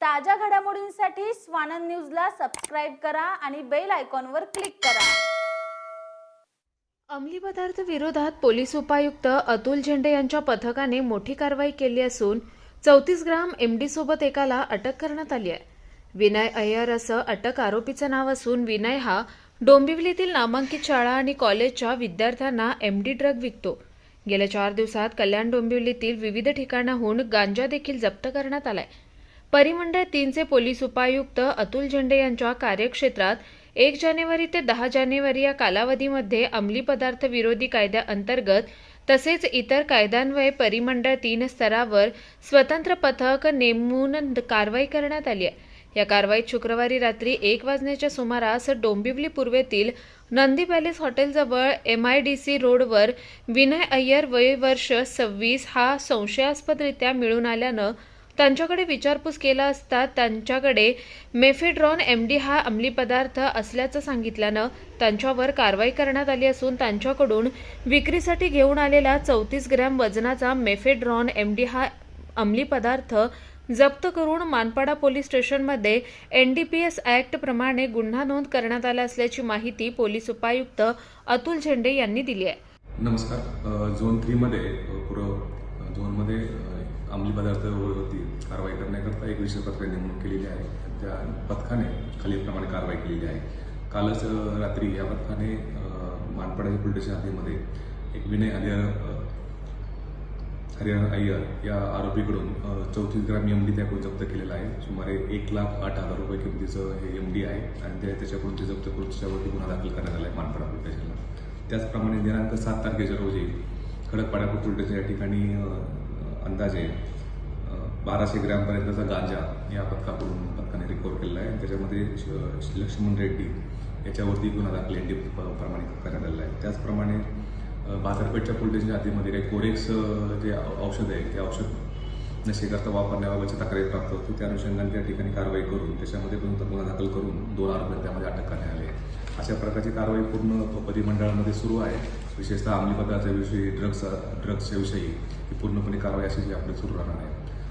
ताज्या घडामोडींसाठी स्वानंद न्यूजला सबस्क्राईब करा आणि बेल आयकॉनवर क्लिक करा. अंमली पदार्थ विरोधात पोलीस उपायुक्त अतुल झेंडे यांच्या पथकाने मोठी कारवाई केली असून चौतीस ग्राम एमडी सोबत एकाला अटक करण्यात आली आहे. विनय अय्यर असं अटक आरोपीचं नाव असून विनय हा डोंबिवलीतील नामांकित शाळा आणि कॉलेजच्या विद्यार्थ्यांना एमडी ड्रग विकतो. गेल्या चार दिवसात कल्याण डोंबिवलीतील विविध ठिकाणाहून गांजा देखील जप्त करण्यात आलाय. परिमंडळ तीनचे पोलीस उपायुक्त अतुल झेंडे यांच्या कार्यक्षेत्रात एक जानेवारी ते दहा जानेवारी या कालावधीमध्ये अंमली पदार्थ विरोधी कायद्याअंतर्गत तसेच इतर कायद्यान्वये परिमंडळ तीन स्तरावर स्वतंत्र पथक नेमून कारवाई करण्यात आली आहे. या कारवाईत शुक्रवारी रात्री एक वाजण्याच्या सुमारास डोंबिवली पूर्वेतील नंदी पॅलेस हॉटेलजवळ एम आय डी सी रोडवर विनय अय्यर वय वर्ष सव्वीस हा संशयास्पदरित्या मिळून आल्यानं त्यांच्याकडे विचारपूस केला असता त्यांच्याकडे मेफेड्रॉन एम डी हा अंमली पदार्थ असल्याचं सांगितल्यानं त्यांच्यावर कारवाई करण्यात आली असून त्यांच्याकडून विक्रीसाठी घेऊन आलेला चौतीस ग्रॅम वजनाचा मेफेड्रॉन एम डी हा अंमली पदार्थ जप्त करून मानपाडा पोलीस स्टेशनमध्ये एनडीपीएस एस प्रमाणे गुन्हा नोंद करण्यात आला असल्याची माहिती पोलीस उपायुक्त अतुल झेंडे यांनी दिली आहे. नमस्कार. झोन थ्रीमध्ये झोनमध्ये अ, अंमली कारवाई करण्याकरता एक विशेष पथक नेमणूक केलेली आहे. त्या पथकाने खालीलप्रमाणे कारवाई केलेली आहे. कालच रात्री या पथकाने मानपाड्याच्या मानपाडा पोलीस स्टेशन हद्दीमध्ये एक विनय हरिहर अ, हरिहर अय्यर या आरोपीकडून चौतीस ग्राम एम डी त्याकडून जप्त केलेला आहे. सुमारे एक लाख आठ हजार रुपये किमतीचं हे एम डी आहे आणि त्या त्याच्याकडून ते जप्त करून त्याच्यावरती गुन्हा दाखल करण्यात आला आहे मानपाडा पोलीस स्टेशनला. त्याचप्रमाणे दिनांक सात तारखेच्या रोजी खडकपाडा पोलीस स्टेशन या ठिकाणी अंदाजे बाराशे ग्रॅमपर्यंतचा गांजा या पथकाकडून पथकाने रिकवर केलेला आहे. त्याच्यामध्ये लक्ष्मण रेड्डी याच्यावरती गुन्हा दाखल एन डी प्रमाणे करण्यात आलेला आहे. त्याचप्रमाणे बाजारपेठच्या पोलीस आधीमध्ये काही कोरेक्स जे औषध आहे ते औषध नशेकरता वापरण्याबाबतची तक्रारी प्राप्त होती. त्या अनुषंगाने त्या ठिकाणी कारवाई करून त्याच्यामध्ये पण गुन्हा दाखल करून दोन आरोपी त्यामध्ये अटक करण्यात आली आहे. अशा प्रकारची कारवाई पूर्ण परिमंडळामध्ये सुरू आहे. विशेषतः अंमली पदार्थाविषयी ड्रग्स ड्रग्सच्या विषयी ही पूर्णपणे कारवाई अशी जी आपली सुरू राहणार आहे.